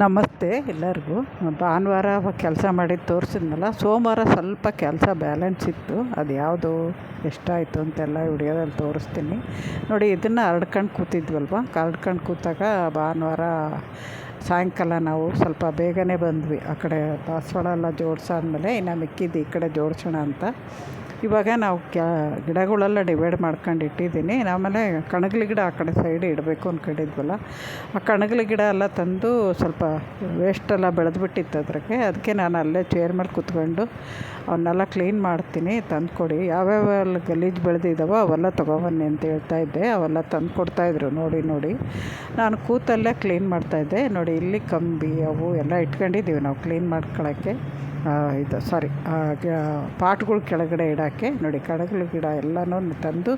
ನಮಸ್ತೆ ಎಲ್ಲರಿಗೂ. ಭಾನುವಾರ ಕೆಲಸ ಮಾಡಿದ್ದು ತೋರಿಸಿದ್ನಲ್ಲ, ಸೋಮವಾರ ಸ್ವಲ್ಪ ಕೆಲಸ ಬ್ಯಾಲೆನ್ಸ್ ಇತ್ತು. ಅದು ಯಾವುದು ಎಷ್ಟಾಯಿತು ಅಂತೆಲ್ಲ ವಿಡಿಯೋದಲ್ಲಿ ತೋರಿಸ್ತೀನಿ. ನೋಡಿ, ಇದನ್ನು ಹರಡ್ಕೊಂಡು ಕೂತಿದ್ವಲ್ವ? ಹರಡ್ಕೊಂಡು ಕೂತಾಗ ಭಾನುವಾರ ಸಾಯಂಕಾಲ ನಾವು ಸ್ವಲ್ಪ ಬೇಗನೆ ಬಂದ್ವಿ. ಆ ಕಡೆ ದಾಸವಾಳ ಎಲ್ಲ ಜೋಡಿಸಾದ್ಮೇಲೆ ಇನ್ನು ಮಿಕ್ಕಿದ್ದು ಈ ಕಡೆ ಜೋಡಿಸೋಣ ಅಂತ. ಇವಾಗ ನಾವು ಕ್ಯಾ ಗಿಡಗಳೆಲ್ಲ ಡಿವೈಡ್ ಮಾಡ್ಕೊಂಡು ಇಟ್ಟಿದ್ದೀನಿ. ಆಮೇಲೆ ಕಣಗಿಲೆ ಗಿಡ ಆ ಕಡೆ ಸೈಡ್ ಇಡಬೇಕು ಅಂದ್ಕೊಂಡಿದ್ವಲ್ಲ ಆ ಕಣಗಿಲೆ ಗಿಡ ಎಲ್ಲ ತಂದು ಸ್ವಲ್ಪ ವೇಸ್ಟೆಲ್ಲ ಬೆಳೆದ್ಬಿಟ್ಟಿತ್ತು ಅದ್ರಾಗೆ ಅದಕ್ಕೆ ನಾನು ಅಲ್ಲೇ ಚೇರ್ ಮೇಲೆ ಕೂತ್ಕೊಂಡು ಅವನ್ನೆಲ್ಲ ಕ್ಲೀನ್ ಮಾಡ್ತೀನಿ ತಂದು ಕೊಡಿ ಯಾವ್ಯಾವ ಅಲ್ಲಿ ಗಲೀಜು ಬೆಳೆದಿದ್ದಾವೋ ಅವೆಲ್ಲ ತೊಗೊಬನ್ನಿ ಅಂತ ಹೇಳ್ತಾ ಇದ್ದೆ. ಅವೆಲ್ಲ ತಂದು ಕೊಡ್ತಾಯಿದ್ರು ನೋಡಿ ನೋಡಿ. ನಾನು ಕೂತಲ್ಲೇ ಕ್ಲೀನ್ ಮಾಡ್ತಾಯಿದ್ದೆ ನೋಡಿ, ಇಲ್ಲಿ ಕಂಬಿ ಅವು ಎಲ್ಲ ಇಟ್ಕೊಂಡಿದ್ದೀವಿ ನಾವು ಕ್ಲೀನ್ ಮಾಡ್ಕೊಳ್ಳೋಕ್ಕೆ ಇದು ಸಾರಿ ಪಾಟ್ಗಳು ಕೆಳಗಡೆ ಇಡೋಕ್ಕೆ, ನೋಡಿ, ಕಡಗಲು ಗಿಡ ಎಲ್ಲನೂ ತಂದು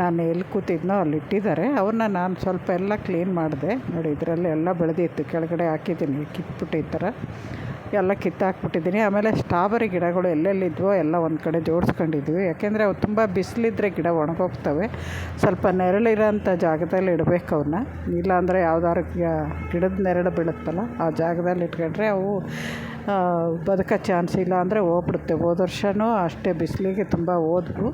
ನಾನು ಎಲ್ಲಿ ಕೂತಿದ್ನೋ ಅಲ್ಲಿ ಇಟ್ಟಿದ್ದಾರೆ. ಅವನ್ನ ನಾನು ಸ್ವಲ್ಪ ಎಲ್ಲ ಕ್ಲೀನ್ ಮಾಡಿದೆ. ನೋಡಿ, ಇದರಲ್ಲಿ ಎಲ್ಲ ಬೆಳೆದಿತ್ತು. ಕೆಳಗಡೆ ಹಾಕಿದ್ದೀನಿ. ಕಿತ್ಬಿಟ್ಟು ಈ ಥರ ಎಲ್ಲ ಕಿತ್ತಾಕ್ಬಿಟ್ಟಿದ್ದೀನಿ. ಆಮೇಲೆ ಸ್ಟ್ರಾಬೆರಿ ಗಿಡಗಳು ಎಲ್ಲೆಲ್ಲಿದ್ವೋ ಎಲ್ಲ ಒಂದು ಕಡೆ ಜೋಡಿಸ್ಕೊಂಡಿದ್ವಿ. ಯಾಕೆಂದರೆ ಅವು ತುಂಬ ಬಿಸಿಲಿದ್ರೆ ಗಿಡ ಒಣಗೋಗ್ತವೆ. ಸ್ವಲ್ಪ ನೆರಳಿರೋಂಥ ಜಾಗದಲ್ಲಿ ಇಡಬೇಕು ಅವನ್ನ ಇಲ್ಲಾಂದರೆ ಯಾವ್ದಾದ್ರು ಗಿಡದ ನೆರಳು ಬೀಳುತ್ತಲ್ಲ, ಆ ಜಾಗದಲ್ಲಿ ಇಟ್ಕೊಂಡ್ರೆ ಅವು ಬದುಕೋ ಚಾನ್ಸ್ ಇಲ್ಲ ಅಂದರೆ ಹೋಗ್ಬಿಡುತ್ತೆ. ಹೋದ ವರ್ಷವೂ ಅಷ್ಟೇ ಬಿಸಿಲಿಗೆ ತುಂಬ ಹೋದ್ವು.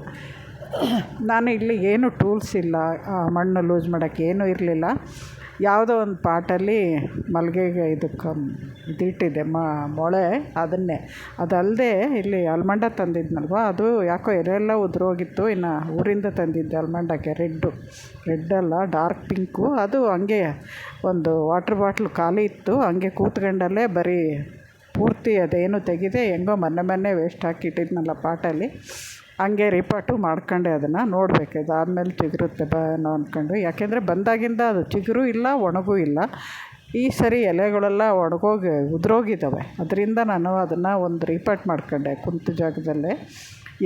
ನಾನು ಇಲ್ಲಿ ಏನು ಟೂಲ್ಸ್ ಇಲ್ಲ. ಮಣ್ಣು ಲೂಸ್ ಮಾಡೋಕ್ಕೆ ಏನೂ ಇರಲಿಲ್ಲ. ಯಾವುದೋ ಒಂದು ಪಾಟಲ್ಲಿ ಮಲ್ಲಿಗೆಗೆ ಇದಕ್ಕೆ ಇದಿಟ್ಟಿದ್ದೆ ಮೊಳೆ ಅದನ್ನೇ. ಅದಲ್ಲದೆ ಇಲ್ಲಿ ಅಲ್ಮಂಡ ತಂದಿದ್ನಲ್ವ? ಅದು ಯಾಕೋ ಎರೆಲ್ಲ ಉದುರೋಗಿತ್ತು. ಇನ್ನು ಊರಿಂದ ತಂದಿದ್ದೆ ಅಲ್ಮಂಡಕ್ಕೆ ರೆಡ್ಡು. ರೆಡ್ಡಲ್ಲ ಡಾರ್ಕ್ ಪಿಂಕು. ಅದು ಹಂಗೆ ಒಂದು ವಾಟ್ರ್ ಬಾಟ್ಲು ಖಾಲಿ ಇತ್ತು. ಹಂಗೆ ಕೂತ್ಕೊಂಡಲ್ಲೇ ಬರೀ ಪೂರ್ತಿ ಅದೇನು ತೆಗೆದೆ ಹೆಂಗೋ ಮೊನ್ನೆ ಮೊನ್ನೆ ವೇಸ್ಟ್ ಹಾಕಿಟ್ಟಿದ್ನಲ್ಲ ಪಾಟಲ್ಲಿ. ಹಂಗೆ ರಿಪಾಟು ಮಾಡ್ಕೊಂಡೆ ಅದನ್ನು, ನೋಡಬೇಕು ಇದಾದ್ಮೇಲೆ ಚಿಗುರುತ್ತೆ ಏನೋ ಅಂದ್ಕೊಂಡು ಯಾಕೆಂದರೆ ಬಂದಾಗಿಂದ ಅದು ಚಿಗುರು ಇಲ್ಲ, ಒಣಗೂ ಇಲ್ಲ. ಈ ಸರಿ ಎಲೆಗಳೆಲ್ಲ ಒಣಗೋಗಿ ಉದುರೋಗಿದ್ದಾವೆ ಅದರಿಂದ ನಾನು ಅದನ್ನು ಒಂದು ರಿಪಾಟ್ ಮಾಡ್ಕೊಂಡೆ ಕುಂತ ಜಾಗದಲ್ಲೇ.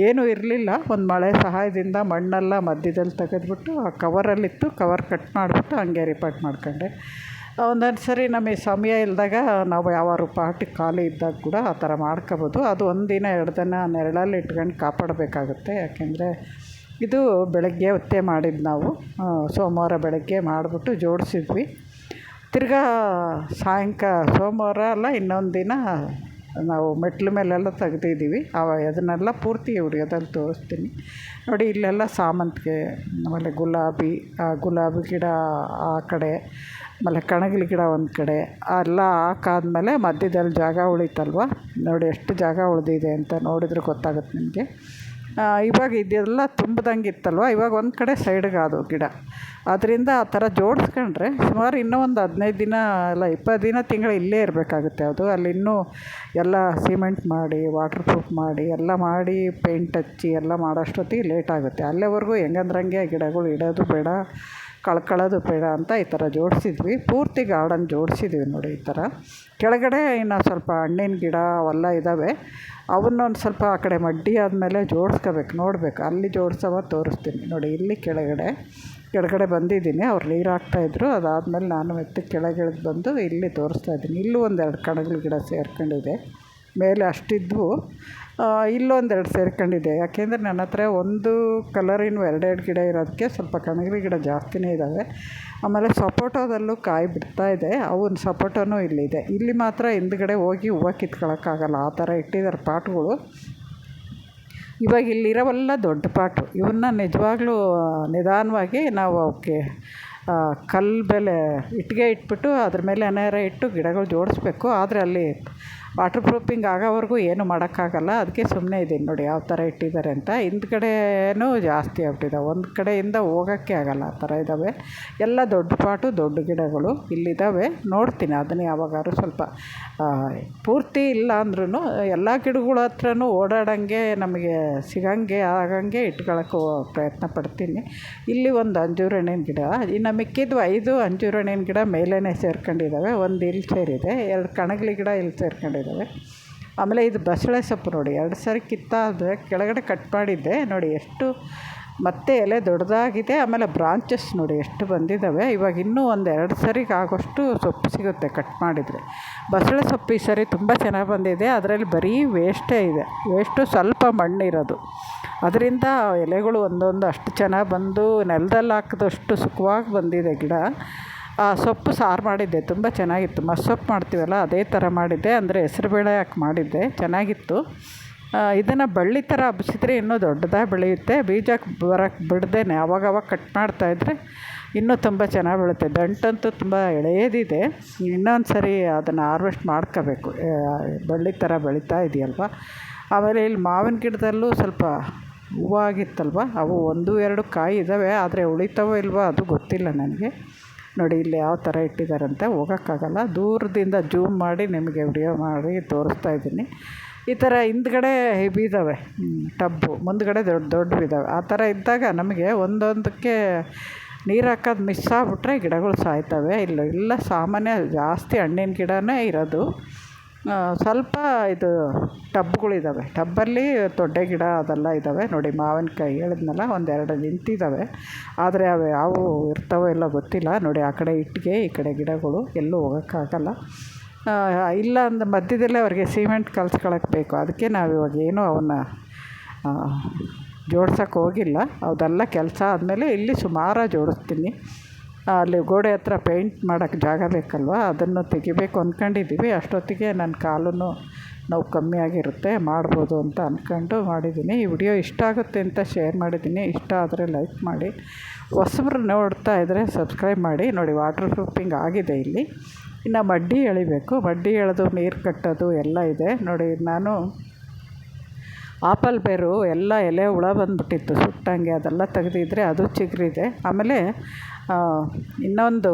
ಏನೂ ಇರಲಿಲ್ಲ. ಒಂದು ಮಳೆ ಸಹಾಯದಿಂದ ಮಣ್ಣೆಲ್ಲ ಮಧ್ಯದಲ್ಲಿ ತೆಗೆದ್ಬಿಟ್ಟು ಆ ಕವರಲ್ಲಿತ್ತು ಕವರ್ ಕಟ್ ಮಾಡಿಬಿಟ್ಟು ಹಂಗೆ ರಿಪಾಟ್ ಮಾಡ್ಕೊಂಡೆ. ಒಂದೊಂದು ಸರಿ ನಮಗೆ ಸಮಯ ಇಲ್ಲದಾಗ ನಾವು ಯಾವಾದ್ರು ಪಾರ್ಟಿ ಖಾಲಿ ಇದ್ದಾಗ ಕೂಡ ಆ ಥರ ಮಾಡ್ಕೋಬೋದು. ಅದು ಒಂದು ದಿನ, ಎರಡು ದಿನ ನೆರಳಲ್ಲಿ ಇಟ್ಕೊಂಡು ಕಾಪಾಡಬೇಕಾಗುತ್ತೆ. ಯಾಕೆಂದರೆ ಇದು ಬೆಳಗ್ಗೆ ಹೊತ್ತೇ ಮಾಡಿದ್ದು ನಾವು. ಸೋಮವಾರ ಬೆಳಗ್ಗೆ ಮಾಡಿಬಿಟ್ಟು ಜೋಡಿಸಿದ್ವಿ. ತಿರ್ಗಾ ಸಾಯಂಕಾಲ ಸೋಮವಾರ ಅಲ್ಲ ಇನ್ನೊಂದು ದಿನ ನಾವು ಮೆಟ್ಲು ಮೇಲೆಲ್ಲ ತೆಗ್ದಿದ್ದೀವಿ. ಅವ ಅದನ್ನೆಲ್ಲ ಪೂರ್ತಿ ವಿಡಿಯೋದಲ್ಲಿ ತೋರಿಸ್ತೀನಿ. ನೋಡಿ, ಇಲ್ಲೆಲ್ಲ ಸಾಮಂತಿಗೆ ಆಮೇಲೆ ಗುಲಾಬಿ, ಆ ಗುಲಾಬಿ ಗಿಡ ಆ ಕಡೆ, ಆಮೇಲೆ ಕಣಗಿಲ್ ಗಿಡ ಒಂದು ಕಡೆ ಎಲ್ಲ ಹಾಕಾದ್ಮೇಲೆ ಮಧ್ಯದಲ್ಲಿ ಜಾಗ ಉಳಿತಲ್ವ? ನೋಡಿ, ಎಷ್ಟು ಜಾಗ ಉಳಿದಿದೆ ಅಂತ ನೋಡಿದ್ರೆ ಗೊತ್ತಾಗುತ್ತೆ ನಿಮಗೆ. ಇವಾಗ ಇದೆಲ್ಲ ತುಂಬ್ದಂಗೆ ಇತ್ತಲ್ವ? ಇವಾಗ ಒಂದು ಕಡೆ ಸೈಡ್ಗೆ ಅದು ಗಿಡ. ಅದರಿಂದ ಆ ಥರ ಜೋಡಿಸ್ಕೊಂಡ್ರೆ ಸುಮಾರು ಇನ್ನೂ ಒಂದು ಹದಿನೈದು ದಿನ ಅಲ್ಲ ಇಪ್ಪತ್ತು ದಿನ ತಿಂಗಳು ಇಲ್ಲೇ ಇರಬೇಕಾಗುತ್ತೆ ಅದು. ಅಲ್ಲಿ ಇನ್ನೂ ಎಲ್ಲ ಸಿಮೆಂಟ್ ಮಾಡಿ ವಾಟ್ರ್ ಪ್ರೂಫ್ ಮಾಡಿ, ಎಲ್ಲ ಮಾಡಿ ಪೇಂಟ್ ಹಚ್ಚಿ, ಎಲ್ಲ ಮಾಡೋಷ್ಟೊತ್ತಿಗೆ ಲೇಟ್ ಆಗುತ್ತೆ. ಅಲ್ಲಿವರೆಗೂ ಹೆಂಗಂದ್ರಂಗೆ ಗಿಡಗಳು ಇಡೋದು ಬೇಡ, ಕಳ್ಕೊಳ್ಳೋದು ಬೇಡ ಅಂತ ಈ ಥರ ಜೋಡಿಸಿದ್ವಿ. ಪೂರ್ತಿ ಗಾರ್ಡನ್ ಜೋಡಿಸಿದ್ವಿ ನೋಡಿ ಈ ಥರ ಕೆಳಗಡೆ ಇನ್ನು ಸ್ವಲ್ಪ ಹಣ್ಣಿನ ಗಿಡ ಅವೆಲ್ಲ ಇದ್ದಾವೆ ಅವನ್ನೊಂದು ಸ್ವಲ್ಪ ಆ ಕಡೆ ಮಡ್ಡಿ ಆದಮೇಲೆ ಜೋಡಿಸ್ಕೋಬೇಕು, ನೋಡಬೇಕು. ಅಲ್ಲಿ ಜೋಡಿಸವ ತೋರಿಸ್ತೀನಿ. ನೋಡಿ, ಇಲ್ಲಿ ಕೆಳಗಡೆ ಕೆಳಗಡೆ ಬಂದಿದ್ದೀನಿ. ಅವ್ರು ನೀರು ಹಾಕ್ತಾಯಿದ್ರು ಅದಾದಮೇಲೆ ನಾನು ಮತ್ತೆ ಕೆಳಗಿಳಿದು ಬಂದು ಇಲ್ಲಿ ತೋರಿಸ್ತಾಯಿದ್ದೀನಿ ಇಲ್ಲೂ ಒಂದೆರಡು ಕಣಗಳ ಗಿಡ ಸೇರ್ಕೊಂಡಿದೆ. ಮೇಲೆ ಅಷ್ಟಿದ್ವು. ಇಲ್ಲೊಂದೆರಡು ಸೇರ್ಕೊಂಡಿದೆ. ಯಾಕೆಂದರೆ ನನ್ನ ಹತ್ರ ಒಂದು ಕಲರಿನ ಎರಡೆರಡು ಗಿಡ ಇರೋದಕ್ಕೆ ಸ್ವಲ್ಪ ಕಣಗಿಲೆ ಗಿಡ ಜಾಸ್ತಿನೇ ಇದ್ದಾವೆ ಆಮೇಲೆ ಸಪೋಟೋದಲ್ಲೂ ಕಾಯಿ ಬಿಡ್ತಾ ಇದೆ. ಅವನ್ನ ಸಪೋಟೋನೂ ಇಲ್ಲಿದೆ. ಇಲ್ಲಿ ಮಾತ್ರ ಹಿಂದ್ಗಡೆ ಹೋಗಿ ಹೂವು ಕಿತ್ಕೊಳ್ಳೋಕ್ಕಾಗಲ್ಲ ಆ ಥರ ಇಟ್ಟಿದ್ದಾರೆ ಪಾಟ್ಗಳು. ಇವಾಗ ಇಲ್ಲಿರೋವೆಲ್ಲ ದೊಡ್ಡ ಪಾಟು. ಇವನ್ನ ನಿಜವಾಗ್ಲೂ ನಿಧಾನವಾಗಿ ನಾವು ಅವಕ್ಕೆ ಕಲ್ಲು ಬೆಲೆ ಇಟ್ಟಿಗೆ ಇಟ್ಬಿಟ್ಟು ಅದ್ರ ಮೇಲೆ ಅನೇರ ಇಟ್ಟು ಗಿಡಗಳು ಜೋಡಿಸ್ಬೇಕು. ಆದರೆ ಅಲ್ಲಿ ವಾಟ್ರ್ ಪ್ರೂಫಿಂಗ್ ಆಗೋವರೆಗೂ ಏನು ಮಾಡೋಕ್ಕಾಗಲ್ಲ. ಅದಕ್ಕೆ ಸುಮ್ಮನೆ ಇದ್ದೀನಿ ನೋಡಿ ಯಾವ ಥರ ಇಟ್ಟಿದ್ದಾರೆ ಅಂತ. ಹಿಂದ್ಗಡೆನೂ ಜಾಸ್ತಿ ಆಗ್ಬಿಟ್ಟಿದೆ ಒಂದು ಕಡೆಯಿಂದ ಹೋಗೋಕ್ಕೆ ಆಗಲ್ಲ ಆ ಥರ ಇದ್ದಾವೆ ಎಲ್ಲ ದೊಡ್ಡ ಪಾಟು, ದೊಡ್ಡ ಗಿಡಗಳು ಇಲ್ಲಿದ್ದಾವೆ ನೋಡ್ತೀನಿ ಅದನ್ನು ಯಾವಾಗಾದ್ರೂ ಸ್ವಲ್ಪ ಪೂರ್ತಿ ಇಲ್ಲ ಅಂದ್ರೂ ಎಲ್ಲ ಗಿಡಗಳ ಹತ್ರನೂ ಓಡಾಡೋಂಗೆ ನಮಗೆ ಸಿಗೋಂಗೆ ಆಗಂಗೆ ಇಟ್ಕೊಳ್ಳೋಕೆ ಪ್ರಯತ್ನ ಪಡ್ತೀನಿ. ಇಲ್ಲಿ ಒಂದು ಅಂಜೂರ ಹಣ್ಣಿನ ಗಿಡ. ಇನ್ನು ಮಿಕ್ಕಿದ್ದು ಐದು ಅಂಜೂರ ಹಣ್ಣಿನ ಗಿಡ ಮೇಲೇ ಸೇರ್ಕೊಂಡಿದ್ದಾವೆ ಒಂದು ಇಲ್ಲಿ ಸೇರಿದೆ. ಎರಡು ಕಣಗಿಲಿ ಗಿಡ ಇಲ್ಲಿ ಸೇರ್ಕೊಂಡಿದ್ದಾವೆ ಆಮೇಲೆ ಇದು ಬಸಳೆ ಸೊಪ್ಪು ನೋಡಿ, ಎರಡು ಸಾರಿ ಕಿತ್ತಾದರೆ ಕೆಳಗಡೆ ಕಟ್ ಮಾಡಿದ್ದೆ. ನೋಡಿ ಎಷ್ಟು ಮತ್ತೆ ಎಲೆ ದೊಡ್ಡದಾಗಿದೆ, ಆಮೇಲೆ ಬ್ರಾಂಚಸ್ ನೋಡಿ ಎಷ್ಟು ಬಂದಿದ್ದಾವೆ. ಇವಾಗ ಇನ್ನೂ ಒಂದು ಎರಡು ಸರಿಗೆ ಆಗೋಷ್ಟು ಸೊಪ್ಪು ಸಿಗುತ್ತೆ ಕಟ್ ಮಾಡಿದರೆ. ಬಸಳೆ ಸೊಪ್ಪು ಈ ಸರಿ ತುಂಬ ಚೆನ್ನಾಗಿ ಬಂದಿದೆ. ಅದರಲ್ಲಿ ಬರೀ ವೇಸ್ಟೇ ಇದೆ. ವೇಸ್ಟು ಸ್ವಲ್ಪ ಮಣ್ಣಿರೋದು. ಅದರಿಂದ ಎಲೆಗಳು ಒಂದೊಂದು ಅಷ್ಟು ಚೆನ್ನಾಗಿ ಬಂದು ನೆಲದಲ್ಲಿ ಹಾಕಿದಷ್ಟು ಸುಖವಾಗಿ ಬಂದಿದೆ ಗಿಡ. ಸೊಪ್ಪು ಸಾರು ಮಾಡಿದ್ದೆ, ತುಂಬ ಚೆನ್ನಾಗಿತ್ತು. ಮಸ್ಸೊಪ್ಪು ಮಾಡ್ತೀವಲ್ಲ, ಅದೇ ಥರ ಮಾಡಿದ್ದೆ. ಅಂದರೆ ಹೆಸ್ರುಬೇಳೆ ಹಾಕಿ ಮಾಡಿದ್ದೆ, ಚೆನ್ನಾಗಿತ್ತು. ಇದನ್ನು ಬಳ್ಳಿ ಥರ ಹಬ್ಬಿಸಿದ್ರೆ ಇನ್ನೂ ದೊಡ್ಡದಾಗಿ ಬೆಳೆಯುತ್ತೆ. ಬೀಜ ಬರೋಕ್ಕೆ ಬಿಡ್ದೇನೆ ಆವಾಗವಾಗ ಕಟ್ ಮಾಡ್ತಾ ಇದ್ದರೆ ಇನ್ನೂ ತುಂಬ ಚೆನ್ನಾಗಿ ಬೆಳೆಯುತ್ತೆ. ದಂಟಂತೂ ತುಂಬ ಎಳೆಯದಿದೆ. ಇನ್ನೊಂದು ಸರಿ ಅದನ್ನು ಹಾರ್ವೆಸ್ಟ್ ಮಾಡ್ಕೋಬೇಕು. ಬಳ್ಳಿ ಥರ ಬೆಳೀತಾ ಇದೆಯಲ್ವ? ಆಮೇಲೆ ಇಲ್ಲಿ ಮಾವಿನ ಗಿಡದಲ್ಲೂ ಸ್ವಲ್ಪ ಹೂವಾಗಿತ್ತಲ್ವ? ಅವು ಒಂದು, ಎರಡು ಕಾಯಿ ಇದ್ದಾವೆ ಆದರೆ ಉಳಿತಾವೋ ಇಲ್ವೋ ಅದು ಗೊತ್ತಿಲ್ಲ ನನಗೆ. ನೋಡಿ ಇಲ್ಲಿ ಯಾವ ಥರ ಇಟ್ಟಿದ್ದಾರಂತೆ, ಹೋಗೋಕ್ಕಾಗಲ್ಲ. ದೂರದಿಂದ ಜೂಮ್ ಮಾಡಿ ನಿಮಗೆ ವಿಡಿಯೋ ಮಾಡಿ ತೋರಿಸ್ತಾ ಇದ್ದೀನಿ. ಈ ಥರ ಹಿಂದ್ಗಡೆ ಇದಾವೆ. ಟಬ್ಬು ಮುಂದ್ಗಡೆ ದೊಡ್ಡ ದೊಡ್ಡವಿದ್ದಾವೆ ಆ ಥರ ಇದ್ದಾಗ ನಮಗೆ ಒಂದೊಂದಕ್ಕೆ ನೀರು ಹಾಕೋದು ಮಿಸ್ ಆಗ್ಬಿಟ್ರೆ ಗಿಡಗಳು ಸಾಯ್ತವೆ. ಇಲ್ಲ ಇಲ್ಲ, ಸಾಮಾನ್ಯ ಜಾಸ್ತಿ ಹಣ್ಣಿನ ಗಿಡವೇ ಇರೋದು. ಸ್ವಲ್ಪ ಇದು ಟಬ್ಗಳಿದ್ದಾವೆ ಟಬ್ಬಲ್ಲಿ ದೊಡ್ಡ ಗಿಡ ಅದೆಲ್ಲ ಇದ್ದಾವೆ ನೋಡಿ ಮಾವಿನಕಾಯಿ ಹೇಳಿದ್ನಲ್ಲ, ಒಂದೆರಡು ನಿಂತಿದ್ದಾವೆ ಆದರೆ ಅವು ಯಾವು ಇರ್ತಾವೋ ಇಲ್ಲೋ ಗೊತ್ತಿಲ್ಲ. ನೋಡಿ ಆ ಕಡೆ ಇಟ್ಟಿಗೆ, ಈ ಕಡೆ ಗಿಡಗಳು, ಎಲ್ಲೂ ಹೋಗೋಕ್ಕಾಗಲ್ಲ. ಇಲ್ಲ ಅಂದ ಮಧ್ಯದಲ್ಲೇ ಅವ್ರಿಗೆ ಸಿಮೆಂಟ್ ಕಲ್ಸ್ಕೊಳಕ್ಕೆ ಬೇಕು. ಅದಕ್ಕೆ ನಾವು ಇವಾಗ ಏನೂ ಅವನ್ನ ಜೋಡ್ಸೋಕ್ಕೆ ಹೋಗಿಲ್ಲ. ಅದೆಲ್ಲ ಕೆಲಸ ಆದಮೇಲೆ ಇಲ್ಲಿ ಸುಮಾರು ಜೋಡಿಸ್ತೀನಿ. ಅಲ್ಲಿ ಗೋಡೆ ಹತ್ರ ಪೇಂಟ್ ಮಾಡೋಕ್ಕೆ ಜಾಗ ಬೇಕಲ್ವ? ಅದನ್ನು ತೆಗಿಬೇಕು ಅಂದ್ಕೊಂಡಿದ್ದೀವಿ ಅಷ್ಟೊತ್ತಿಗೆ ನನ್ನ ಕಾಲೂ ನೋವು ಕಮ್ಮಿ ಆಗಿರುತ್ತೆ, ಮಾಡ್ಬೋದು ಅಂತ ಅಂದ್ಕೊಂಡು ಮಾಡಿದ್ದೀನಿ. ಈ ವಿಡಿಯೋ ಇಷ್ಟ ಆಗುತ್ತೆ ಅಂತ ಶೇರ್ ಮಾಡಿದ್ದೀನಿ. ಇಷ್ಟ ಆದರೆ ಲೈಕ್ ಮಾಡಿ. ಹೊಸಬ್ರು ನೋಡ್ತಾ ಇದ್ದರೆ ಸಬ್ಸ್ಕ್ರೈಬ್ ಮಾಡಿ. ನೋಡಿ, ವಾಟರ್ ಪ್ರೂಫಿಂಗ್ ಆಗಿದೆ ಇಲ್ಲಿ. ಇನ್ನು ಮಡ್ಡಿ ಎಳಿಬೇಕು. ಮಡ್ಡಿ ಎಳೆದು ನೀರು ಕಟ್ಟೋದು ಎಲ್ಲ ಇದೆ. ನೋಡಿ, ನಾನು ಆಪಲ್ ಬೇರು ಎಲ್ಲ ಎಲೆ ಹುಳ ಬಂದುಬಿಟ್ಟಿತ್ತು. ಸುಟ್ಟಂಗೆ ಅದೆಲ್ಲ ತೆಗೆದಿದ್ರೆ ಅದು ಚಿಗುರಿದೆ. ಆಮೇಲೆ ಇನ್ನೊಂದು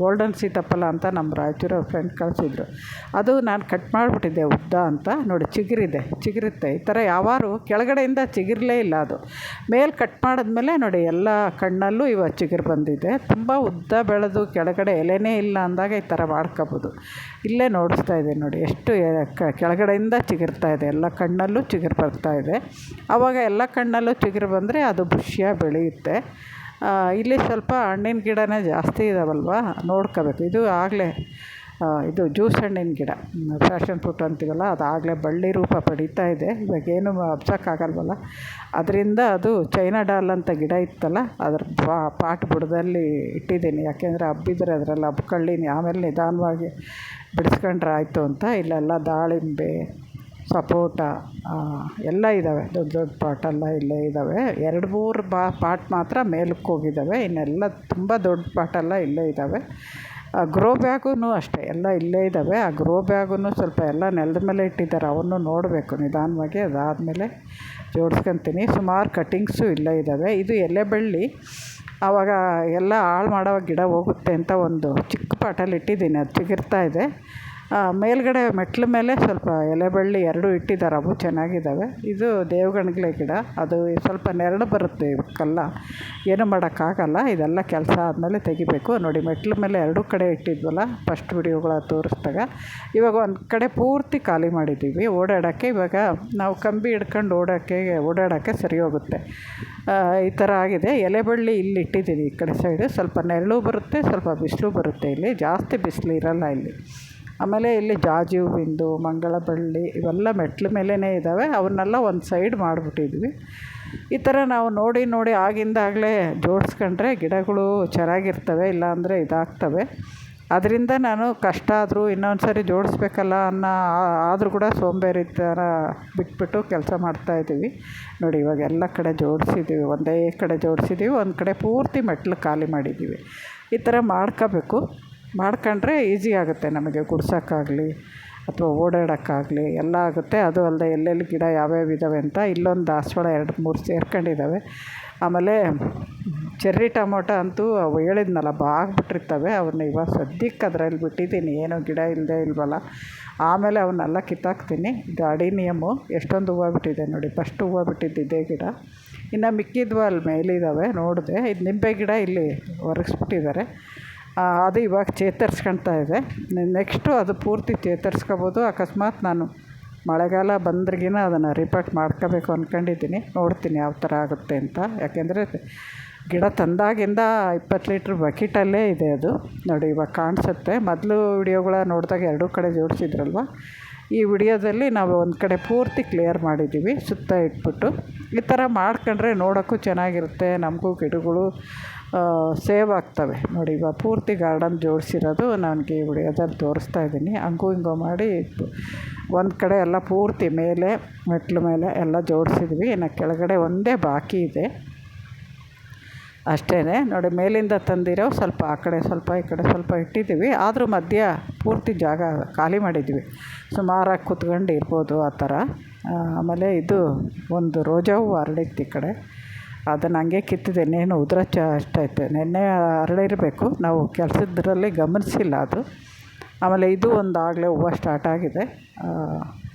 ಗೋಲ್ಡನ್ ಸೀತಾಫಲ ಅಂತ ನಮ್ಮ ರಾಯಚೂರು ಫ್ರೆಂಡ್ ಕಳಿಸಿದ್ರು. ಅದು ನಾನು ಕಟ್ ಮಾಡಿಬಿಟ್ಟಿದ್ದೆ ಉದ್ದ ಅಂತ. ನೋಡಿ, ಚಿಗುರಿದೆ, ಚಿಗುರುತ್ತೆ. ಈ ಥರ ಯಾವಾರು ಕೆಳಗಡೆಯಿಂದ ಚಿಗಿರಲೇ ಇಲ್ಲ ಅದು. ಮೇಲೆ ಕಟ್ ಮಾಡಿದ್ಮೇಲೆ ನೋಡಿ, ಎಲ್ಲ ಕಣ್ಣಲ್ಲೂ ಇವಾಗ ಚಿಗುರು ಬಂದಿದೆ. ತುಂಬ ಉದ್ದ ಬೆಳೆದು ಕೆಳಗಡೆ ಎಲೆನೇ ಇಲ್ಲ ಅಂದಾಗ ಈ ಥರ ಮಾಡ್ಕೋಬೋದು. ಇಲ್ಲೇ ನೋಡಿಸ್ತಾ ಇದೆ ನೋಡಿ, ಎಷ್ಟು ಕೆಳಗಡೆಯಿಂದ ಚಿಗುರ್ತಾ ಇದೆ. ಎಲ್ಲ ಕಣ್ಣಲ್ಲೂ ಚಿಗುರು ಬರ್ತಾ ಇದೆ. ಆವಾಗ ಎಲ್ಲ ಕಣ್ಣಲ್ಲೂ ಚಿಗುರು ಬಂದರೆ ಅದು ಬುಷಿಯಾಗಿ ಬೆಳೆಯುತ್ತೆ. ಇಲ್ಲಿ ಸ್ವಲ್ಪ ಹಣ್ಣಿನ ಗಿಡನೇ ಜಾಸ್ತಿ ಇದಾವಲ್ವ? ನೋಡ್ಕೋಬೇಕು. ಇದು ಆಗಲೇ ಇದು ಜ್ಯೂಸ್ ಹಣ್ಣಿನ ಗಿಡ. ಫ್ಯಾಷನ್ ಫ್ರೂಟ್ ಅಂತೀವಲ್ಲ, ಅದು ಆಗಲೇ ಬಳ್ಳಿ ರೂಪ ಪಡೀತಾ ಇದೆ. ಇವಾಗೇನು ಹಬ್ಸೋಕ್ಕಾಗಲ್ವಲ್ಲ? ಅದರಿಂದ ಅದು ಚೈನಾ ಡಾಲ್ ಅಂತ ಗಿಡ ಇತ್ತಲ್ಲ, ಅದ್ರ ಪಾಟ್ ಬುಡದಲ್ಲಿ ಇಟ್ಟಿದ್ದೀನಿ. ಯಾಕೆಂದರೆ ಹಬ್ಬಿದ್ರೆ ಅದರಲ್ಲಿ ಹಬ್ಕೊಳ್ಳೀನಿ ಆಮೇಲೆ ನಿಧಾನವಾಗಿ ಬಿಡಿಸ್ಕೊಂಡ್ರೆ ಆಯಿತು ಅಂತ. ಇಲ್ಲೆಲ್ಲ ದಾಳಿಂಬೆ ಸಪೋಟ ಎಲ್ಲ ಇದ್ದಾವೆ ದೊಡ್ಡ ದೊಡ್ಡ ಪಾಟೆಲ್ಲ ಇಲ್ಲೇ ಇದ್ದಾವೆ ಎರಡು, ಮೂರು ಬಾ, ಪಾಟ್ ಮಾತ್ರ ಮೇಲಕ್ಕೆ ಹೋಗಿದ್ದಾವೆ ಇನ್ನೆಲ್ಲ ತುಂಬ ದೊಡ್ಡ ಪಾಟೆಲ್ಲ ಇಲ್ಲೇ ಇದ್ದಾವೆ ಗ್ರೋ ಬ್ಯಾಗೂ ಅಷ್ಟೇ, ಎಲ್ಲ ಇಲ್ಲೇ ಇದ್ದಾವೆ ಆ ಗ್ರೋ ಬ್ಯಾಗೂ ಸ್ವಲ್ಪ ಎಲ್ಲ ನೆಲದ ಮೇಲೆ ಇಟ್ಟಿದ್ದಾರೆ. ಅವನ್ನು ನೋಡಬೇಕು ನಿಧಾನವಾಗಿ. ಅದಾದಮೇಲೆ ಜೋಡಿಸ್ಕೊತೀನಿ. ಸುಮಾರು ಕಟ್ಟಿಂಗ್ಸು ಇಲ್ಲೇ ಇದ್ದಾವೆ ಇದು ಎಲೆ ಬಳ್ಳಿ. ಆವಾಗ ಎಲ್ಲ ಹಾಳು ಮಾಡೋ ಗಿಡ ಹೋಗುತ್ತೆ ಅಂತ ಒಂದು ಚಿಕ್ಕ ಪಾಟಲ್ಲಿ ಇಟ್ಟಿದ್ದೀನಿ. ಅದು ಚಿಗುರ್ತಾ ಇದೆ. ಮೇಲುಗಡೆ ಮೆಟ್ಲ ಮೇಲೆ ಸ್ವಲ್ಪ ಎಲೆ ಬಳ್ಳಿ ಎರಡೂ ಇಟ್ಟಿದ್ದಾರೆ. ಅವು ಚೆನ್ನಾಗಿದ್ದಾವೆ. ಇದು ದೇವಗಣ್ಗಲೆ ಗಿಡ. ಅದು ಸ್ವಲ್ಪ ನೆರಳು ಬರುತ್ತೆ ಇವಕ್ಕೆಲ್ಲ ಏನೂ ಮಾಡೋಕ್ಕಾಗಲ್ಲ. ಇದೆಲ್ಲ ಕೆಲಸ ಆದಮೇಲೆ ತೆಗಿಬೇಕು. ನೋಡಿ, ಮೆಟ್ಲ ಮೇಲೆ ಎರಡೂ ಕಡೆ ಇಟ್ಟಿದ್ವಲ್ಲ ಫಸ್ಟ್ ವಿಡಿಯೋಗಳ ತೋರಿಸ್ದಾಗ. ಇವಾಗ ಒಂದು ಕಡೆ ಪೂರ್ತಿ ಖಾಲಿ ಮಾಡಿದ್ದೀವಿ. ಓಡಾಡೋಕ್ಕೆ ಇವಾಗ ನಾವು ಕಂಬಿ ಹಿಡ್ಕೊಂಡು ಓಡೋಕ್ಕೆ, ಓಡಾಡೋಕ್ಕೆ ಸರಿ ಹೋಗುತ್ತೆ. ಈ ಥರ ಆಗಿದೆ. ಎಲೆ ಬಳ್ಳಿ ಇಲ್ಲಿ ಇಟ್ಟಿದ್ದೀನಿ ಈ ಕಡೆ ಸೈಡು ಸ್ವಲ್ಪ ನೆರಳು ಬರುತ್ತೆ, ಸ್ವಲ್ಪ ಬಿಸಿಲು ಬರುತ್ತೆ ಇಲ್ಲಿ. ಜಾಸ್ತಿ ಬಿಸಿಲು ಇರಲ್ಲ ಇಲ್ಲಿ. ಆಮೇಲೆ ಇಲ್ಲಿ ಜಾಜಿ ಹೂವಿಂದು ಮಂಗಳ ಬಳ್ಳಿ ಇವೆಲ್ಲ ಮೆಟ್ಲು ಮೇಲೇ ಇದ್ದಾವೆ ಅವನ್ನೆಲ್ಲ ಒಂದು ಸೈಡ್ ಮಾಡಿಬಿಟ್ಟಿದ್ವಿ. ಈ ಥರ ನಾವು ನೋಡಿ ನೋಡಿ ಆಗಿಂದಾಗಲೇ ಜೋಡಿಸ್ಕೊಂಡ್ರೆ ಗಿಡಗಳು ಚೆನ್ನಾಗಿರ್ತವೆ, ಇಲ್ಲಾಂದರೆ ಇದಾಗ್ತವೆ. ಅದರಿಂದ ನಾನು ಕಷ್ಟ ಆದರೂ ಇನ್ನೊಂದು ಸರಿ ಜೋಡಿಸ್ಬೇಕಲ್ಲ ಅನ್ನೋ ಆದರೂ ಕೂಡ ಸೋಂಬೇರಿ ಥರ ಬಿಟ್ಬಿಟ್ಟು ಕೆಲಸ ಮಾಡ್ತಾಯಿದ್ದೀವಿ ನೋಡಿ, ಇವಾಗ ಎಲ್ಲ ಕಡೆ ಜೋಡಿಸಿದ್ದೀವಿ. ಒಂದೇ ಕಡೆ ಜೋಡಿಸಿದ್ದೀವಿ, ಒಂದು ಕಡೆ ಪೂರ್ತಿ ಮೆಟ್ಲು ಖಾಲಿ ಮಾಡಿದ್ದೀವಿ. ಈ ಥರ ಮಾಡ್ಕೋಬೇಕು. ಮಾಡ್ಕೊಂಡ್ರೆ ಈಸಿ ಆಗುತ್ತೆ ನಮಗೆ, ಗುಡ್ಸೋಕ್ಕಾಗಲಿ ಅಥವಾ ಓಡಾಡೋಕ್ಕಾಗಲಿ, ಎಲ್ಲ ಆಗುತ್ತೆ. ಅದು ಅಲ್ಲದೆ ಎಲ್ಲೆಲ್ಲಿ ಗಿಡ ಯಾವ್ಯಾವ ಇದ್ದಾವೆ ಅಂತ ಇಲ್ಲೊಂದು ದಾಸವಾಳ ಎರಡು, ಮೂರು ಸೇರ್ಕೊಂಡಿದ್ದಾವೆ. ಆಮೇಲೆ ಚೆರ್ರಿ ಟೊಮೊಟೊ ಅಂತೂ ಅವು ಹೇಳಿದ್ನಲ್ಲ, ಬಾಗ್ಬಿಟ್ಟಿರ್ತವೆ. ಅವನ್ನ ಇವಾಗ ಸದ್ಯಕ್ಕೆ ಅದರಲ್ಲಿ ಬಿಟ್ಟಿದ್ದೀನಿ. ಏನೋ ಗಿಡ ಇಲ್ಲದೆ ಇಲ್ವಲ್ಲ. ಆಮೇಲೆ ಅವನ್ನೆಲ್ಲ ಕಿತ್ತಾಕ್ತೀನಿ. ಗಾಡಿ ನಿಯಮು ಎಷ್ಟೊಂದು ಹೂವು ಬಿಟ್ಟಿದೆ ನೋಡಿ. ಫಸ್ಟ್ ಹೂವು ಬಿಟ್ಟಿದ್ದು ಇದೇ ಗಿಡ. ಇನ್ನು ಮಿಕ್ಕಿದ್ವು ಅಲ್ಲಿ ಮೇಲಿದ್ದಾವೆ ನೋಡಿದೆ. ಇದು ನಿಂಬೆ ಗಿಡ ಇಲ್ಲಿ ಒರಗಿಸ್ಬಿಟ್ಟಿದ್ದಾರೆ. ಅದು ಇವಾಗ ಚೇತರಿಸ್ಕೊಳ್ತಾ ಇದೆ. ನೆಕ್ಸ್ಟು ಅದು ಪೂರ್ತಿ ಚೇತರಿಸ್ಕೋಬೋದು. ಅಕಸ್ಮಾತ್ ನಾನು ಮಳೆಗಾಲ ಬಂದ್ರಗಿನ ಅದನ್ನು ರಿಪೋರ್ಟ್ ಮಾಡ್ಕೋಬೇಕು ಅಂದ್ಕೊಂಡಿದ್ದೀನಿ ನೋಡ್ತೀನಿ ಯಾವ ಥರ ಆಗುತ್ತೆ ಅಂತ. ಯಾಕೆಂದರೆ ಗಿಡ ತಂದಾಗಿಂದ ಇಪ್ಪತ್ತು ಲೀಟ್ರ್ ಬಕೆಟಲ್ಲೇ ಇದೆ ಅದು. ನೋಡಿ ಇವಾಗ ಕಾಣಿಸುತ್ತೆ. ಮೊದಲು ವಿಡಿಯೋಗಳ ನೋಡಿದಾಗ ಎರಡೂ ಕಡೆ ಜೋಡಿಸಿದ್ರಲ್ವ? ಈ ವಿಡಿಯೋದಲ್ಲಿ ನಾವು ಒಂದು ಕಡೆ ಪೂರ್ತಿ ಕ್ಲಿಯರ್ ಮಾಡಿದ್ದೀವಿ. ಸುತ್ತ ಇಟ್ಬಿಟ್ಟು ಈ ಥರ ಮಾಡ್ಕೊಂಡ್ರೆ ನೋಡೋಕ್ಕೂ ಚೆನ್ನಾಗಿರುತ್ತೆ. ನಮಗೂ ಗಿಡಗಳು ಸೇವ್ ಆಗ್ತವೆ. ನೋಡಿ ಇವಾಗ ಪೂರ್ತಿ ಗಾರ್ಡನ್ ಜೋಡಿಸಿರೋದು ನನಗೆ ಈ ಅದನ್ನು ತೋರಿಸ್ತಾ ಇದ್ದೀನಿ. ಹಂಗೂ ಹಿಂಗೋ ಮಾಡಿ ಒಂದು ಕಡೆ ಎಲ್ಲ ಪೂರ್ತಿ ಮೇಲೆ, ಮೆಟ್ಲು ಮೇಲೆ ಎಲ್ಲ ಜೋಡಿಸಿದ್ವಿ. ಇನ್ನು ಕೆಳಗಡೆ ಒಂದೇ ಬಾಕಿ ಇದೆ. ಅಷ್ಟೇ ನೋಡಿ, ಮೇಲಿಂದ ತಂದಿರೋ ಸ್ವಲ್ಪ ಆ ಕಡೆ ಸ್ವಲ್ಪ ಈ ಕಡೆ ಸ್ವಲ್ಪ ಇಟ್ಟಿದ್ದೀವಿ. ಆದರೂ ಮಧ್ಯ ಪೂರ್ತಿ ಜಾಗ ಖಾಲಿ ಮಾಡಿದ್ವಿ ಸುಮಾರಾಗಿ ಕುತ್ಕೊಂಡು ಇರ್ಬೋದು ಆ ಥರ. ಆಮೇಲೆ ಇದು ಒಂದು ರೋಜಾ ಹೂವು ಹರಡಿತ್ತು ಈ ಕಡೆ. ಅದನ್ನು ಹಂಗೆ ಕಿತ್ತಿದೆ, ಇನ್ನೇನು ಉದುರಚ್ಚ ಅಷ್ಟೈತೆ ನೆನ್ನೆ ಹರಳಿರಬೇಕು ನಾವು ಕೆಲಸದ್ರಲ್ಲಿ ಗಮನಿಸಿಲ್ಲ ಅದು. ಆಮೇಲೆ ಇದು ಒಂದು ಆಗಲೇ ಹೂವು ಸ್ಟಾರ್ಟ್ ಆಗಿದೆ.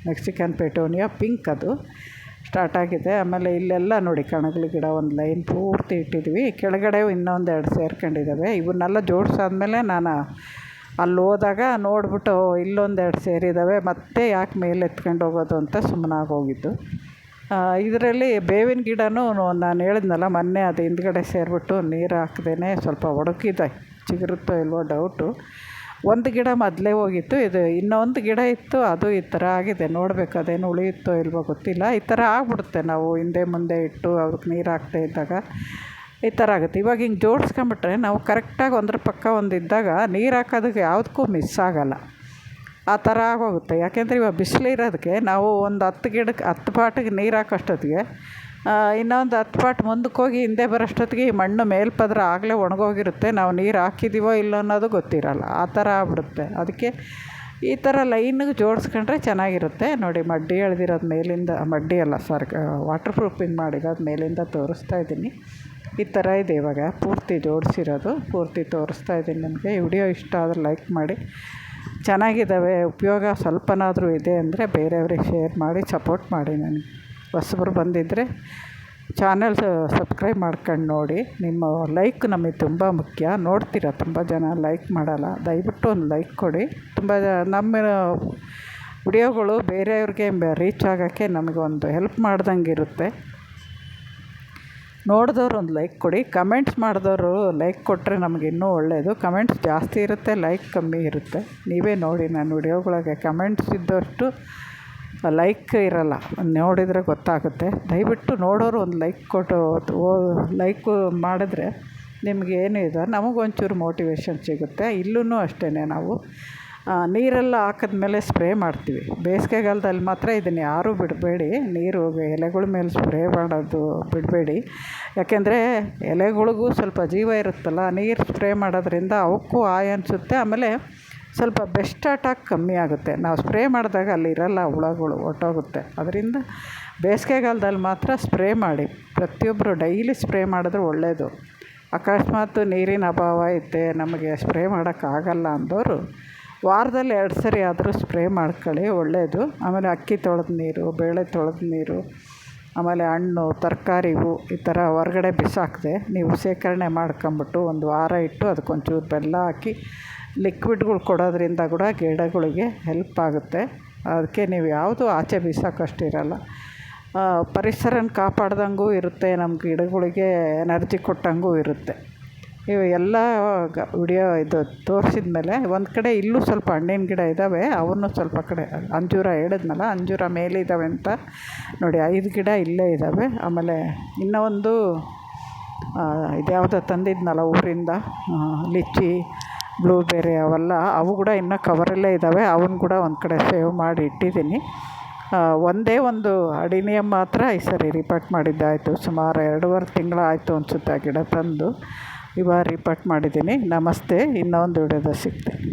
ಮೆಕ್ಸಿಕನ್ ಪೆಟೋನಿಯಾ ಪಿಂಕ್ ಅದು ಸ್ಟಾರ್ಟ್ ಆಗಿದೆ. ಆಮೇಲೆ ಇಲ್ಲೆಲ್ಲ ನೋಡಿ ಕಣಗಳ ಗಿಡ ಒಂದು ಲೈನ್ ಪೂರ್ತಿ ಇಟ್ಟಿದ್ವಿ ಕೆಳಗಡೆ ಇನ್ನೊಂದು ಎರಡು ಸೇರ್ಕೊಂಡಿದ್ದಾವೆ. ಇವನ್ನೆಲ್ಲ ಜೋಡಿಸಾದ್ಮೇಲೆ ನಾನು ಅಲ್ಲಿ ಹೋದಾಗ ನೋಡಿಬಿಟ್ಟು ಇಲ್ಲೊಂದೆರಡು ಸೇರಿದ್ದಾವೆ. ಮತ್ತೆ ಯಾಕೆ ಮೇಲೆ ಎತ್ಕೊಂಡು ಹೋಗೋದು ಅಂತ ಸುಮ್ಮನಾಗಿ ಹೋಗಿದ್ದು. ಇದರಲ್ಲಿ ಬೇವಿನ ಗಿಡನೂ ನಾನು ಹೇಳಿದ್ನಲ್ಲ, ಮೊನ್ನೆ ಅದು ಹಿಂದ್ಗಡೆ ಸೇರಿಬಿಟ್ಟು ನೀರು ಹಾಕ್ದೇ ಸ್ವಲ್ಪ ಒಡಕಿದೆ ಚಿಗುರುತ್ತೋ ಇಲ್ವೋ ಡೌಟು ಒಂದು ಗಿಡ ಮೊದಲೇ ಹೋಗಿತ್ತು, ಇದು ಇನ್ನೊಂದು ಗಿಡ ಇತ್ತು, ಅದು ಈ ಥರ ಆಗಿದೆ, ನೋಡಬೇಕು ಅದೇನು ಉಳಿಯುತ್ತೋ ಇಲ್ವೋ ಗೊತ್ತಿಲ್ಲ. ಈ ಥರ ಆಗ್ಬಿಡುತ್ತೆ ನಾವು ಹಿಂದೆ ಮುಂದೆ ಇಟ್ಟು ಅವ್ರಿಗೆ ನೀರು ಹಾಕ್ತಾ ಇದ್ದಾಗ. ಈ ಥರ ಆಗುತ್ತೆ. ಇವಾಗ ಹಿಂಗೆ ಜೋಡಿಸ್ಕೊಂಬಿಟ್ರೆ ನಾವು ಕರೆಕ್ಟಾಗಿ ಒಂದ್ರ ಪಕ್ಕ ಒಂದು ಇದ್ದಾಗ ನೀರು ಹಾಕೋದಕ್ಕೆ ಯಾವುದಕ್ಕೂ ಮಿಸ್ ಆಗೋಲ್ಲ. ಆ ಥರ ಆಗೋಗುತ್ತೆ ಯಾಕೆಂದರೆ ಇವಾಗ ಬಿಸಿಲು ಇರೋದಕ್ಕೆ ನಾವು ಒಂದು ಹತ್ತು ಗಿಡಕ್ಕೆ ಹತ್ತು ಪಾಟಿಗೆ ನೀರು ಹಾಕೋಷ್ಟೊತ್ತಿಗೆ ಇನ್ನೊಂದು ಹತ್ತು ಪಾಟ್ ಮುಂದಕ್ಕೆ ಹೋಗಿ ಹಿಂದೆ ಬರೋಷ್ಟೊತ್ತಿಗೆ ಈ ಮಣ್ಣು ಮೇಲ್ಪದ್ರ ಆಗಲೇ ಒಣಗೋಗಿರುತ್ತೆ. ನಾವು ನೀರು ಹಾಕಿದ್ದೀವೋ ಇಲ್ಲೋ ಅನ್ನೋದು ಗೊತ್ತಿರೋಲ್ಲ. ಆ ಥರ ಆಗ್ಬಿಡುತ್ತೆ. ಅದಕ್ಕೆ ಈ ಥರ ಲೈನಿಗೆ ಜೋಡಿಸ್ಕೊಂಡ್ರೆ ಚೆನ್ನಾಗಿರುತ್ತೆ. ನೋಡಿ, ಮಡ್ಡಿ ಎಳೆದಿರೋದು ಮೇಲಿಂದ ಮಡ್ಡಿ ಅಲ್ಲ, ಸರ್ ವಾಟರ್ ಪ್ರೂಫಿಂಗ್ ಮಾಡಿರೋದು ಮೇಲಿಂದ ತೋರಿಸ್ತಾ ಇದ್ದೀನಿ. ಈ ಥರ ಇದೆ ಇವಾಗ. ಪೂರ್ತಿ ಜೋಡಿಸಿರೋದು, ಪೂರ್ತಿ ತೋರಿಸ್ತಾ ಇದ್ದೀನಿ ನಿಮಗೆ. ವಿಡಿಯೋ ಇಷ್ಟ ಆದರೆ ಲೈಕ್ ಮಾಡಿ. ಚೆನ್ನಾಗಿದ್ದಾವೆ, ಉಪಯೋಗ ಸ್ವಲ್ಪನಾದರೂ ಇದೆ ಅಂದರೆ ಬೇರೆಯವ್ರಿಗೆ ಶೇರ್ ಮಾಡಿ ಸಪೋರ್ಟ್ ಮಾಡಿ ನನಗೆ. ಹೊಸಬ್ರು ಬಂದಿದ್ದರೆ ಚಾನೆಲ್ ಸಬ್ಸ್ಕ್ರೈಬ್ ಮಾಡ್ಕೊಂಡು ನೋಡಿ. ನಿಮ್ಮ ಲೈಕ್ ನಮಗೆ ತುಂಬ ಮುಖ್ಯ. ನೋಡ್ತೀರ, ತುಂಬ ಜನ ಲೈಕ್ ಮಾಡೋಲ್ಲ. ದಯವಿಟ್ಟು ಒಂದು ಲೈಕ್ ಕೊಡಿ. ತುಂಬ ನಮ್ಮ ವಿಡಿಯೋಗಳು ಬೇರೆಯವ್ರಿಗೆ ರೀಚ್ ಆಗೋಕ್ಕೆ ನಮಗೊಂದು ಹೆಲ್ಪ್ ಮಾಡ್ದಂಗೆ ಇರುತ್ತೆ. ನೋಡಿದವ್ರು ಒಂದು ಲೈಕ್ ಕೊಡಿ. ಕಮೆಂಟ್ಸ್ ಮಾಡಿದವರು ಲೈಕ್ ಕೊಟ್ಟರೆ ನಮಗೆ ಇನ್ನೂ ಒಳ್ಳೆಯದು ಕಮೆಂಟ್ಸ್ ಜಾಸ್ತಿ ಇರುತ್ತೆ ಲೈಕ್ ಕಮ್ಮಿ ಇರುತ್ತೆ. ನೀವೇ ನೋಡಿ ನನ್ನ ವಿಡಿಯೋಗಳಿಗೆ ಕಮೆಂಟ್ಸ್ ಇದ್ದಷ್ಟು ಲೈಕ್ ಇರೋಲ್ಲ. ನೋಡಿದರೆ ಗೊತ್ತಾಗುತ್ತೆ. ದಯವಿಟ್ಟು ನೋಡೋರು ಒಂದು ಲೈಕ್ ಕೊಟ್ಟು ಓ ಲೈಕು ಮಾಡಿದ್ರೆ ನಿಮ್ಗೆ ಏನು ಇದೆ? ನಮಗೊಂಚೂರು ಮೋಟಿವೇಶನ್ ಸಿಗುತ್ತೆ. ಇಲ್ಲೂ ಅಷ್ಟೇ ನಾವು. ನೀರೆಲ್ಲ ಹಾಕಿದ್ಮೇಲೆ ಸ್ಪ್ರೇ ಮಾಡ್ತೀವಿ. ಬೇಸಿಗೆಗಾಲದಲ್ಲಿ ಮಾತ್ರ ಇದನ್ನು ಯಾರೂ ಬಿಡಬೇಡಿ. ನೀರು, ಎಲೆಗಳ ಮೇಲೆ ಸ್ಪ್ರೇ ಮಾಡೋದು ಬಿಡಬೇಡಿ. ಯಾಕೆಂದರೆ ಎಲೆಗಳಿಗೂ ಸ್ವಲ್ಪ ಜೀವ ಇರುತ್ತಲ್ಲ, ನೀರು ಸ್ಪ್ರೇ ಮಾಡೋದ್ರಿಂದ ಅವಕ್ಕೂ ಆಯ್ ಅನಿಸುತ್ತೆ. ಆಮೇಲೆ ಸ್ವಲ್ಪ ಬೆಸ್ಟ್ ಅಟ್ಯಾಕ್ ಕಮ್ಮಿ ಆಗುತ್ತೆ. ನಾವು ಸ್ಪ್ರೇ ಮಾಡಿದಾಗ ಅಲ್ಲಿ ಇರಲ್ಲ ಹುಳಗಳು ಹೊರ್ಟೋಗುತ್ತೆ ಅದರಿಂದ ಬೇಸಿಗೆಗಾಲದಲ್ಲಿ ಮಾತ್ರ ಸ್ಪ್ರೇ ಮಾಡಿ. ಪ್ರತಿಯೊಬ್ಬರು ಡೈಲಿ ಸ್ಪ್ರೇ ಮಾಡಿದ್ರೆ ಒಳ್ಳೆಯದು ಅಕಸ್ಮಾತ್ ನೀರಿನ ಅಭಾವ ಐತೆ ನಮಗೆ ಸ್ಪ್ರೇ ಮಾಡೋಕ್ಕಾಗಲ್ಲ ಅಂದವರು ವಾರದಲ್ಲಿ ಎರಡು ಸರಿ ಆದರೂ ಸ್ಪ್ರೇ ಮಾಡ್ಕೊಳ್ಳಿ ಒಳ್ಳೆಯದು ಆಮೇಲೆ ಅಕ್ಕಿ ತೊಳೆದ ನೀರು, ಬೇಳೆ ತೊಳೆದ ನೀರು, ಆಮೇಲೆ ಹಣ್ಣು, ತರಕಾರಿ, ಹೂ, ಈ ಥರ ಹೊರಗಡೆ ಬಿಸಾಕದೆ, ನೀವು ಶೇಖರಣೆ ಮಾಡ್ಕೊಂಬಿಟ್ಟು ಒಂದು ವಾರ ಇಟ್ಟು ಅದಕ್ಕೊಂಚೂರು ಬೆಲ್ಲ ಹಾಕಿ, ಲಿಕ್ವಿಡ್ಗಳು ಕೊಡೋದ್ರಿಂದ ಕೂಡ ಗಿಡಗಳಿಗೆ ಹೆಲ್ಪ್ ಆಗುತ್ತೆ. ಅದಕ್ಕೆ ನೀವು ಯಾವುದು ಆಚೆ ಬಿಸಾಕೋಷ್ಟಿರಲ್ಲ ಪರಿಸರನ ಕಾಪಾಡ್ದಂಗೂ ಇರುತ್ತೆ, ನಮ್ಮ ಗಿಡಗಳಿಗೆ ಎನರ್ಜಿ ಕೊಟ್ಟಂಗೂ ಇರುತ್ತೆ. ಇವು ಎಲ್ಲ ವಿಡಿಯೋ ಇದು ತೋರಿಸಿದ ಮೇಲೆ ಒಂದು ಕಡೆ ಇಲ್ಲೂ ಸ್ವಲ್ಪ ಹಣ್ಣಿನ ಗಿಡ ಇದ್ದಾವೆ ಅವನ್ನು ಸ್ವಲ್ಪ ಕಡೆ ಅಂಜೂರ ಹೇಳಿದ್ನಲ್ಲ, ಅಂಜೂರ ಮೇಲಿದ್ದಾವೆ ಅಂತ ನೋಡಿ, ಐದು ಗಿಡ ಇಲ್ಲೇ ಇದ್ದಾವೆ ಆಮೇಲೆ ಇನ್ನೂ ಒಂದು ಇದ್ಯಾವುದೋ ತಂದಿದ್ನಲ್ಲ ಊರಿಂದ ಲಿಚ್ಚಿ ಬ್ಲೂಬೆರಿ ಅವೆಲ್ಲ, ಅವು ಕೂಡ ಇನ್ನೂ ಕವರಲ್ಲೇ ಇದ್ದಾವೆ ಅವನ್ನ ಕೂಡ ಒಂದು ಕಡೆ ಸೇವ್ ಮಾಡಿ ಇಟ್ಟಿದ್ದೀನಿ. ಒಂದೇ ಒಂದು ಅಡಿನಿಯಮ್ ಮಾತ್ರ ಈ ಸರಿ ರಿಪೋರ್ಟ್ ಮಾಡಿದ್ದಾಯಿತು. ಸುಮಾರು ಎರಡೂವರೆ ತಿಂಗಳಾಯಿತು ಅನಿಸುತ್ತೆ ಆ ಗಿಡ ತಂದು. ಇವಾಗ ರಿಪೋರ್ಟ್ ಮಾಡಿದ್ದೀನಿ. ನಮಸ್ತೆ. ಇನ್ನೊಂದು ವಿಡಿಯೋದಲ್ಲಿ ಸಿಗ್ತೀನಿ.